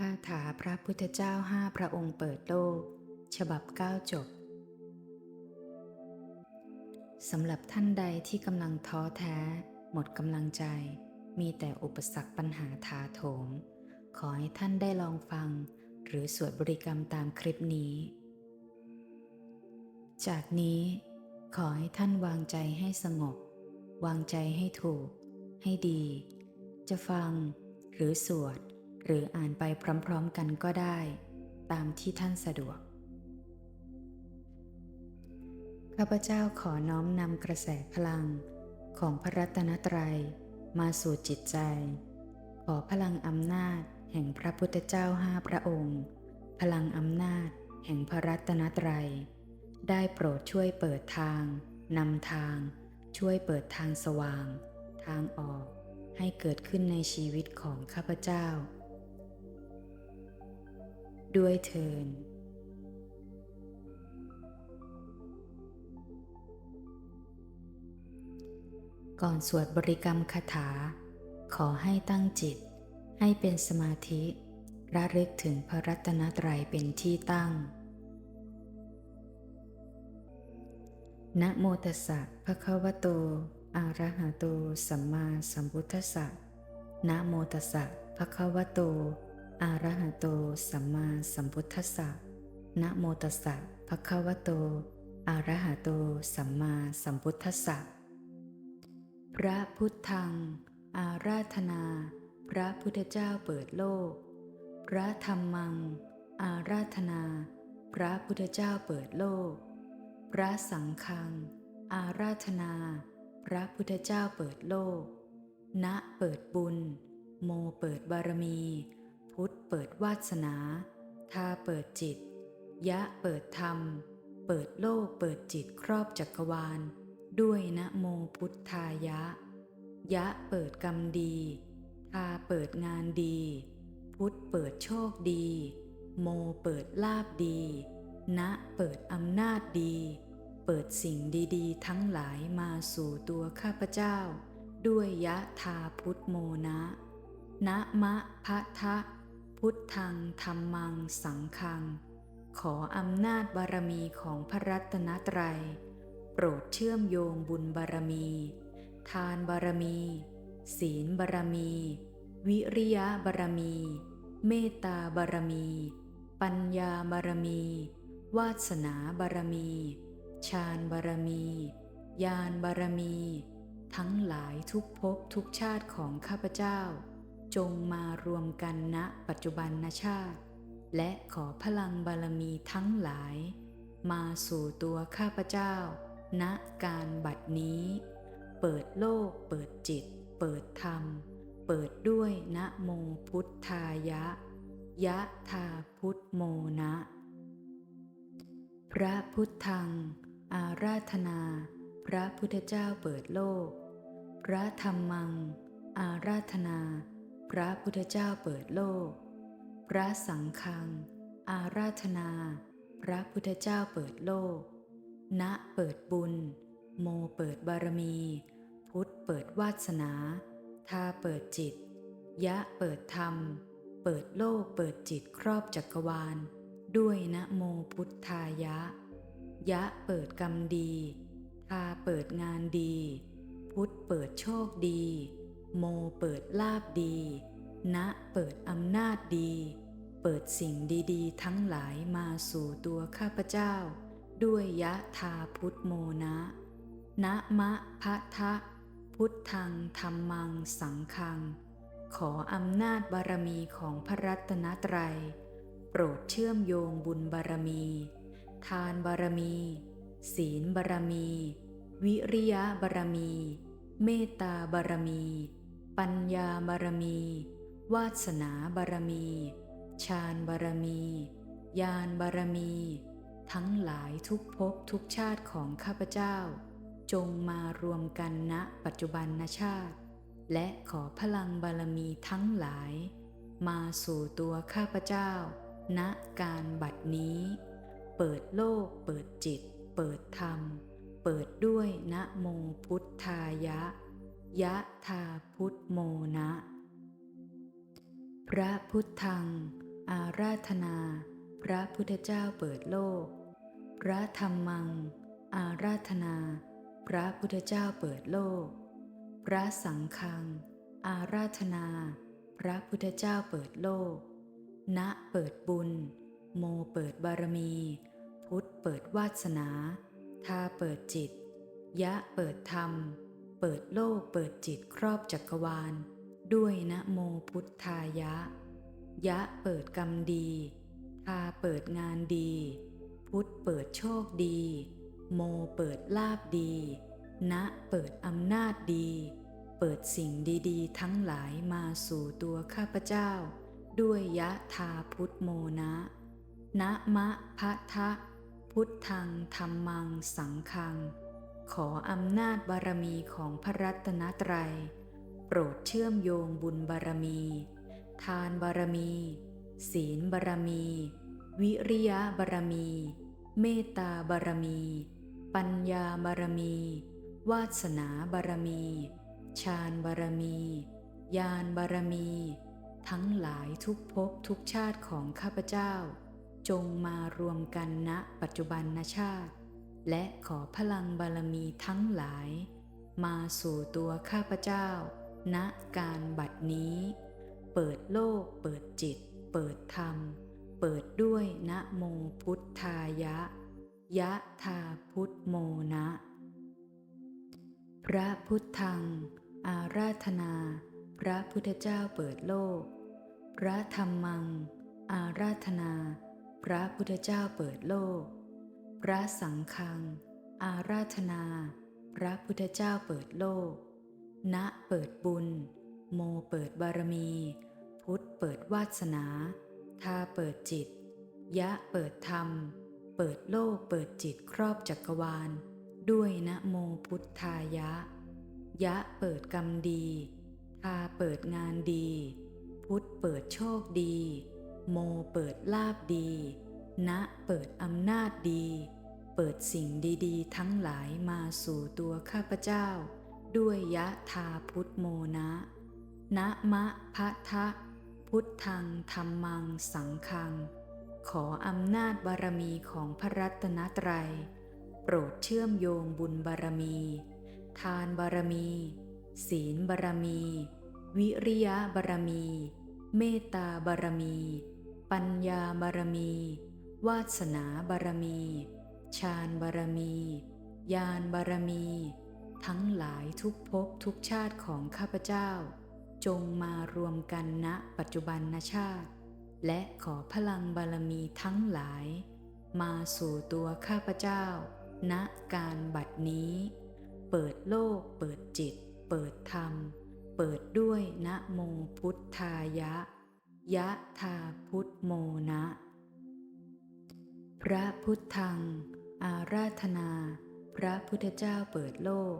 คาถาพระพุทธเจ้าห้าพระองค์เปิดโลก ฉบับเก้าจบสำหรับท่านใดที่กำลังท้อแท้ หมดกำลังใจ มีแต่อุปสรรคปัญหาถาโถม ขอให้ท่านได้ลองฟัง หรือสวดบริกรรมตามคลิปนี้ จากนี้ ขอให้ท่านวางใจให้สงบ วางใจให้ถูก ให้ดี จะฟัง หรือสวด หรืออ่านไปพร้อมๆกันก็ได้ ตามที่ท่านสะดวก ข้าพเจ้าขอน้อมนำกระแสพลังของพระรัตนตรัยมาสู่จิตใจ ขอพลังอำนาจแห่งพระพุทธเจ้าห้าพระองค์ พลังอำนาจแห่งพระรัตนตรัย ได้โปรดช่วยเปิดทางนำทาง ช่วยเปิดทางสว่าง ทางออกให้เกิดขึ้นในชีวิตของข้าพเจ้า ด้วยเทินก่อนสวดบริกรรมคาถา ขอให้ตั้งจิต ให้เป็นสมาธิระลึกถึงพระรัตนตรัยเป็นที่ตั้ง นะโมตัสสะภะคะวะโต อะระหะโต สัมมาสัมพุทธัสสะ นะโมตัสสะภะคะวะโต อะระหะโตสัมมาสัมพุทธัสสะนะโมตัสสะภะคะวะโต อะระหะโต สัมมาสัมพุทธัสสะ พระพุทธัง อาราธนา พระพุทธเจ้าเปิดโลก พระธรรมัง อาราธนา พระพุทธเจ้าเปิดโลก พระสังฆัง อาราธนา พระพุทธเจ้าเปิดโลก ณ เปิดบุญ โมเปิดบารมี พุทธเปิดวาสนาทาเปิดจิต ยะเปิดธรรม เปิดโลกเปิดจิตครอบจักรวาล ด้วยนะโมพุทธายะ ยะเปิดกรรมดีทาเปิดงานดี พุทธเปิดโชคดี โมเปิดลาบดี นะเปิดอำนาจดี เปิดสิ่งดีๆ ทั้งหลายมาสู่ตัวข้าพเจ้า ด้วยยะทาพุทธโมนะนะมะพะทะ พุทธังธรรมังสังฆัง ขออำนาจบารมีของพระรัตนตรัย โปรดเชื่อมโยงบุญบารมี ทานบารมี ศีลบารมี วิริยะบารมี เมตตาบารมี ปัญญาบารมี วาสนาบารมีฌานบารมี ญาณบารมี ทั้งหลายทุกภพทุกชาติของข้าพเจ้า จงมารวมกันณปัจจุบันชาติ และขอพลังบารมีทั้งหลาย มาสู่ตัวข้าพเจ้า ณการบัดนี้ เปิดโลกเปิดจิต เปิดธรรม เปิดด้วยนะโมพุทธายะ ยะทาพุทธโมนะ พระพุทธัง อาราธนา พระพุทธเจ้าเปิดโลก พระธรรมัง อาราธนา พระพุทธเจ้าเปิดโลก พระสังฆัง อาราธนา พระพุทธเจ้าเปิดโลก ณเปิดบุญ โมเปิดบารมี พุทธเปิดวาสนาทาเปิดจิต ยะเปิดธรรม เปิดโลกเปิดจิตครอบจักรวาล ด้วยนะโมพุทธายะ ยะเปิดกรรมดีทาเปิดงานดี พุทธเปิดโชคดี โมเปิดลาบดี ณเปิดอำนาจดี เปิดสิ่งดีๆ ทั้งหลายมาสู่ตัวข้าพเจ้า ด้วยยะทาพุทธโมนะนะมะพะทะ พุทธังธรรมังสังฆัง ขออำนาจบารมีของพระรัตนตรัย โปรดเชื่อมโยงบุญบารมี ทานบารมี ศีลบารมี วิริยะบารมี เมตตาบารมี ปัญญาบารมี วาสนาบารมีฌานบารมี ญาณบารมี ทั้งหลายทุกภพทุกชาติของข้าพเจ้า จงมารวมกันณปัจจุบันชาติ และขอพลังบารมีทั้งหลาย มาสู่ตัวข้าพเจ้า ณการบัดนี้ เปิดโลก เปิดจิต เปิดธรรม เปิดด้วยนะโมพุทธายะ ยะทาพุทธโมนะ พระพุทธัง อาราธนา พระพุทธเจ้าเปิดโลก พระธรรมัง อาราธนา พระพุทธเจ้าเปิดโลก พระสังฆัง อาราธนา พระพุทธเจ้าเปิดโลก ณเปิดบุญ โมเปิดบารมี พุทธเปิดวาสนา ทาเปิดจิต ยะเปิดธรรม เปิดโลกเปิดจิตครอบจักรวาล ด้วยนะโมพุทธายะ ยะเปิดกรรมดีทาเปิดงานดี พุทธเปิดโชคดี โมเปิดลาบดีณเปิดอำนาจดี เปิดสิ่งดีๆ ทั้งหลายมาสู่ตัวข้าพเจ้า ด้วยยะทาพุทธโมนะนะมะพะทะพุทธังธรรมังสังฆัง ขออำนาจบารมีของพระรัตนตรัย โปรดเชื่อมโยงบุญบารมี ทานบารมี ศีลบารมี วิริยะบารมี เมตตาบารมี ปัญญาบารมี วาสนาบารมี ฌานบารมีญาณบารมี ทั้งหลายทุกภพทุกชาติของข้าพเจ้า จงมารวมกันณปัจจุบันชาติ และขอพลังบารมีทั้งหลาย มาสู่ตัวข้าพเจ้า ณการบัดนี้ เปิดโลกเปิดจิต เปิดธรรม เปิดด้วยนะโมพุทธายะ ยะธาพุทธโมนะ พระพุทธัง อาราธนา พระพุทธเจ้าเปิดโลก พระธรรมัง อาราธนา พระพุทธเจ้าเปิดโลก พระสังฆัง อาราธนา พระพุทธเจ้าเปิดโลก ณเปิดบุญ โมเปิดบารมี พุทธเปิดวาสนาทาเปิดจิต ยะเปิดธรรม เปิดโลกเปิดจิตครอบจักรวาล ด้วยนะโมพุทธายะ ยะเปิดกรรมดีทาเปิดงานดี พุทธเปิดโชคดี โมเปิดลาบดีณเปิดอำนาจดี เปิดสิ่งดีๆ ทั้งหลายมาสู่ตัวข้าพเจ้า ด้วยยะทาพุทธโมนะ นะมะพะทะ พุทธังธรรมังสังฆัง ขออำนาจบารมีของพระรัตนตรัย โปรดเชื่อมโยงบุญบารมี ทานบารมี ศีลบารมี วิริยะบารมี เมตตาบารมี ปัญญาบารมี วาสนาบารมี ฌานบารมี ญาณบารมี ทั้งหลายทุกภพทุกชาติของข้าพเจ้า จงมารวมกันณปัจจุบันชาติ และขอพลังบารมีทั้งหลาย มาสู่ตัวข้าพเจ้า ณการบัดนี้ เปิดโลก เปิดจิต เปิดธรรม เปิดด้วยนะโมพุทธายะ ยะธาพุทธโมนะ พระพุทธัง อาราธนา พระพุทธเจ้าเปิดโลก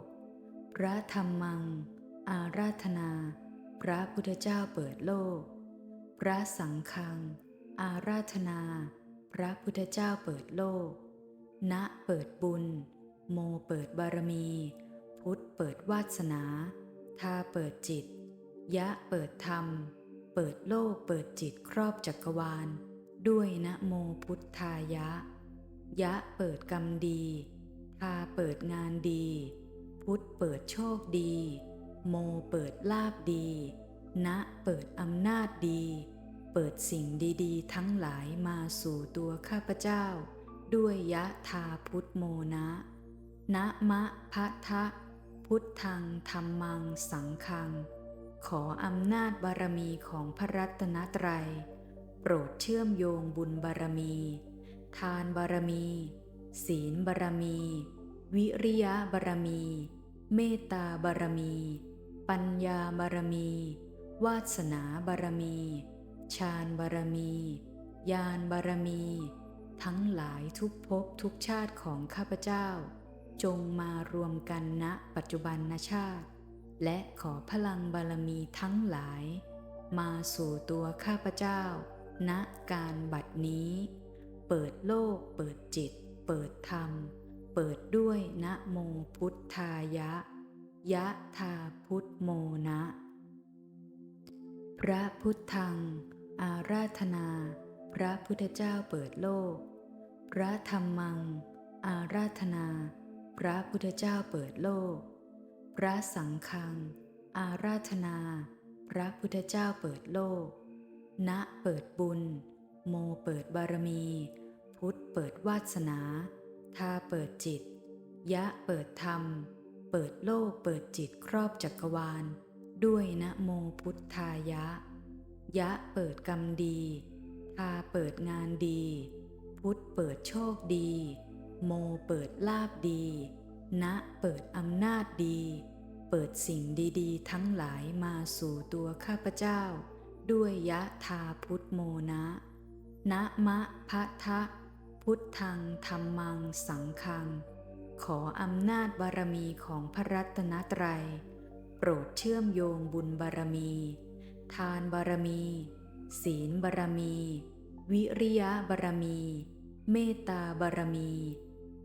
พระธรรมัง อาราธนา พระพุทธเจ้าเปิดโลก พระสังฆัง อาราธนา พระพุทธเจ้าเปิดโลก ณเปิดบุญ โมเปิดบารมี พุทธเปิดวาสนาทาเปิดจิต ยะเปิดธรรม เปิดโลกเปิดจิตครอบจักรวาล ด้วยนะโมพุทธายะ ยะเปิดกรรมดีทาเปิดงานดี พุทธเปิดโชคดี โมเปิดลาบดีณเปิดอำนาจดี เปิดสิ่งดีๆ ทั้งหลายมาสู่ตัวข้าพเจ้า ด้วยยะทาพุทธโมนะ นะมะพะทะ พุทธังธรรมังสังฆัง ขออำนาจบารมีของพระรัตนตรัย โปรดเชื่อมโยงบุญบารมี ทานบารมี ศีลบารมี วิริยะบารมี เมตตาบารมี ปัญญาบารมี วาสนาบารมีฌานบารมี ญาณบารมี ทั้งหลายทุกภพทุกชาติของข้าพเจ้า จงมารวมกันณปัจจุบันชาติ และขอพลังบารมีทั้งหลาย มาสู่ตัวข้าพเจ้า ณการบัดนี้ เปิดโลก เปิดจิต เปิดธรรม เปิดด้วยนะโมพุทธายะ ยะธาพุทธโมนะ พระพุทธัง อาราธนา พระพุทธเจ้าเปิดโลก พระธรรมัง อาราธนา พระพุทธเจ้าเปิดโลก พระสังฆัง อาราธนา พระพุทธเจ้าเปิดโลกณเปิดบุญ โมเปิดบารมี พุทธเปิดวาสนาทาเปิดจิต ยะเปิดธรรม เปิดโลกเปิดจิตครอบจักรวาล ด้วยนะโมพุทธายะ ยะเปิดกรรมดีทาเปิดงานดี พุทธเปิดโชคดี โมเปิดลาบดีณเปิดอำนาจดี เปิดสิ่งดีๆ ทั้งหลายมาสู่ตัวข้าพเจ้า ด้วยยะทาพุทธโมนะ นะมะพะทะ พุทธังธรรมังสังฆัง ขออำนาจบารมีของพระรัตนตรัย โปรดเชื่อมโยงบุญบารมี ทานบารมี ศีลบารมี วิริยะบารมี เมตตาบารมี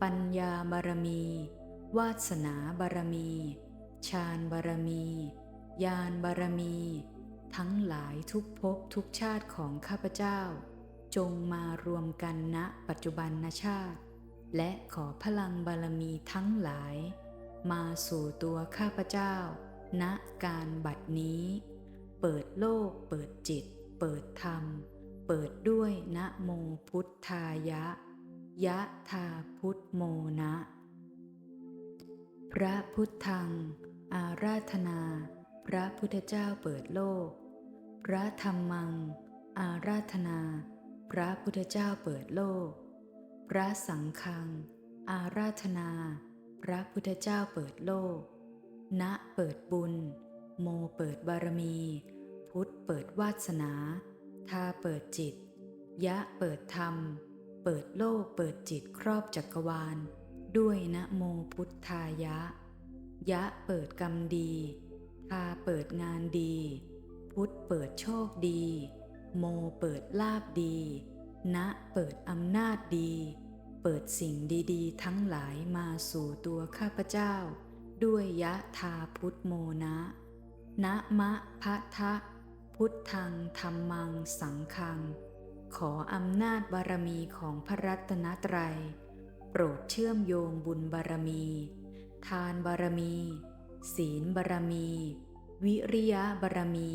ปัญญาบารมี วาสนาบารมี ฌานบารมีญาณบารมี ทั้งหลายทุกภพทุกชาติของข้าพเจ้า จงมารวมกันณปัจจุบันชาติ และขอพลังบารมีทั้งหลาย มาสู่ตัวข้าพเจ้า ณการบัดนี้ เปิดโลกเปิดจิต เปิดธรรม เปิดด้วยนะโมพุทธายะ ยะธาพุทธโมนะ พระพุทธัง อาราธนา พระพุทธเจ้าเปิดโลก พระธรรมัง อาราธนา พระพุทธเจ้าเปิดโลก พระสังฆัง อาราธนา พระพุทธเจ้าเปิดโลก ณเปิดบุญ โมเปิดบารมี พุทธเปิดวาสนาทาเปิดจิต ยะเปิดธรรม เปิดโลกเปิดจิตครอบจักรวาล ด้วยนะโมพุทธายะ ยะเปิดกรรมดีทาเปิดงานดี พุทธเปิดโชคดี โมเปิดลาบดี ณเปิดอำนาจดี เปิดสิ่งดีๆ ทั้งหลายมาสู่ตัวข้าพเจ้า ด้วยยะทาพุทธโมนะนะมะพะทะ พุทธังธรรมังสังฆัง ขออำนาจบารมีของพระรัตนตรัย โปรดเชื่อมโยงบุญบารมี ทานบารมี ศีลบารมี วิริยะบารมี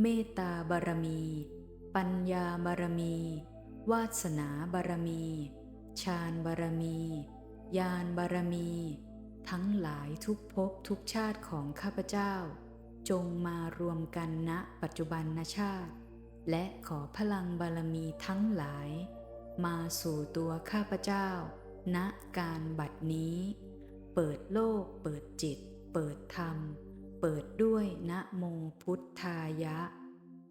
เมตตาบารมี ปัญญาบารมี วาสนาบารมีฌานบารมีญาณบารมี ทั้งหลายทุกภพทุกชาติของข้าพเจ้า จงมารวมกันณปัจจุบันชาติ และขอพลังบารมีทั้งหลาย มาสู่ตัวข้าพเจ้า ณการบัดนี้ เปิดโลก เปิดจิต เปิดธรรม เปิดด้วยนะโมพุทธายะ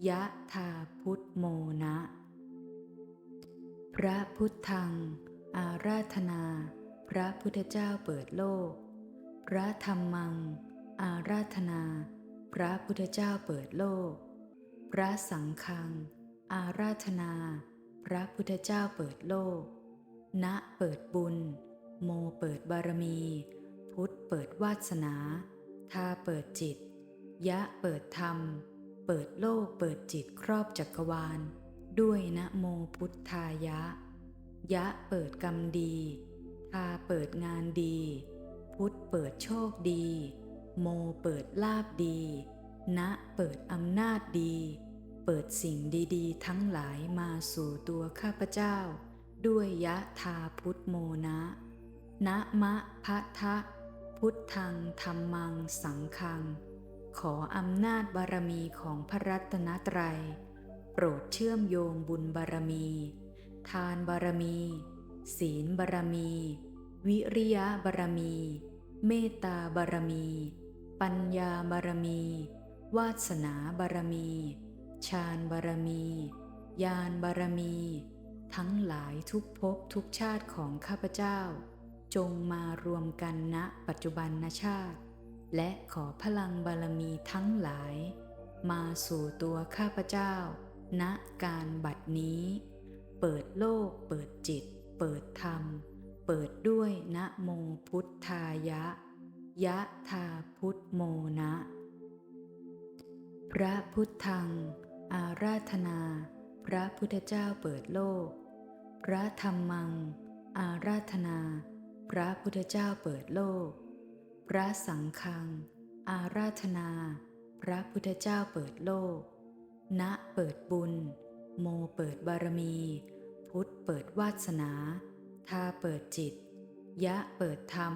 ยะธาพุทธโมนะ พระพุทธัง อาราธนา พระพุทธเจ้าเปิดโลก พระธรรมัง อาราธนา พระพุทธเจ้าเปิดโลก พระสังฆัง อาราธนา พระพุทธเจ้าเปิดโลก ณ เปิดบุญ โมเปิดบารมี พุทธเปิดวาสนา ทาเปิดจิต ยะเปิดธรรม เปิดโลกเปิดจิตครอบจักรวาล ด้วยนะโมพุทธายะ ยะเปิดกรรมดีทาเปิดงานดี พุทธเปิดโชคดี โมเปิดลาบดีณเปิดอำนาจดี เปิดสิ่งดีๆ ทั้งหลายมาสู่ตัวข้าพเจ้า ด้วยยะทาพุทธโมนะนะมะพะทะ พุทธังธรรมังสังฆัง ขออำนาจบารมีของพระรัตนตรัย โปรดเชื่อมโยงบุญบารมี ทานบารมี ศีลบารมี วิริยะบารมี เมตตาบารมี ปัญญาบารมี วาสนาบารมีฌานบารมี ญาณบารมี ทั้งหลายทุกภพทุกชาติของข้าพเจ้า จงมารวมกันณปัจจุบันชาติ และขอพลังบารมีทั้งหลาย มาสู่ตัวข้าพเจ้า ณการบัดนี้ เปิดโลกเปิดจิต เปิดธรรม เปิดด้วยนะโมพุทธายะ ยะธาพุทธโมนะ พระพุทธัง อาราธนา พระพุทธเจ้าเปิดโลก พระธรรมัง อาราธนา พระพุทธเจ้าเปิดโลก พระสังฆัง อาราธนา พระพุทธเจ้าเปิดโลก ณเปิดบุญ โมเปิดบารมี พุทธเปิดวาสนาทาเปิดจิต ยะเปิดธรรม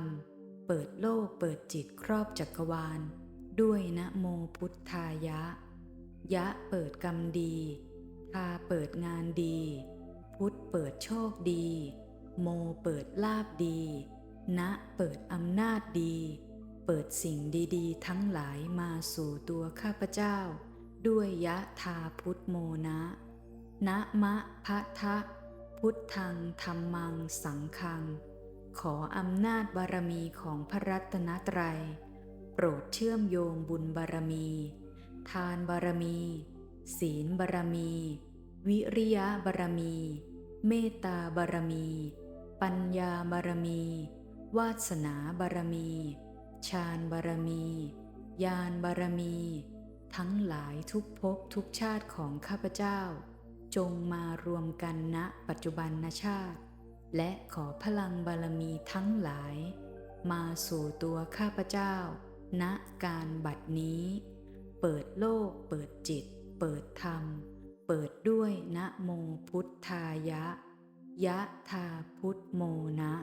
เปิดโลกเปิดจิตครอบจักรวาล ด้วยนะโมพุทธายะ ยะเปิดกรรมดีทาเปิดงานดี พุทธเปิดโชคดี โมเปิดลาบดี นะเปิดอำนาจดี เปิดสิ่งดีๆ ทั้งหลายมาสู่ตัวข้าพเจ้า ด้วยยะทาพุทธโมนะนะมะพะทะ พุทธังธรรมังสังฆัง ขออำนาจบารมีของพระรัตนตรัย โปรดเชื่อมโยงบุญบารมี ทานบารมี ศีลบารมี วิริยะบารมี เมตตาบารมี ปัญญาบารมี วาสนาบารมี ฌานบารมีญาณบารมี ทั้งหลายทุกภพทุกชาติของข้าพเจ้า จงมารวมกันณปัจจุบันชาติ และขอพลังบารมีทั้งหลาย มาสู่ตัวข้าพเจ้า ณการบัดนี้ เปิดโลก เปิดจิต เปิดธรรม เปิดด้วยนะโมพุทธายะ ยะธาพุทธโมนะ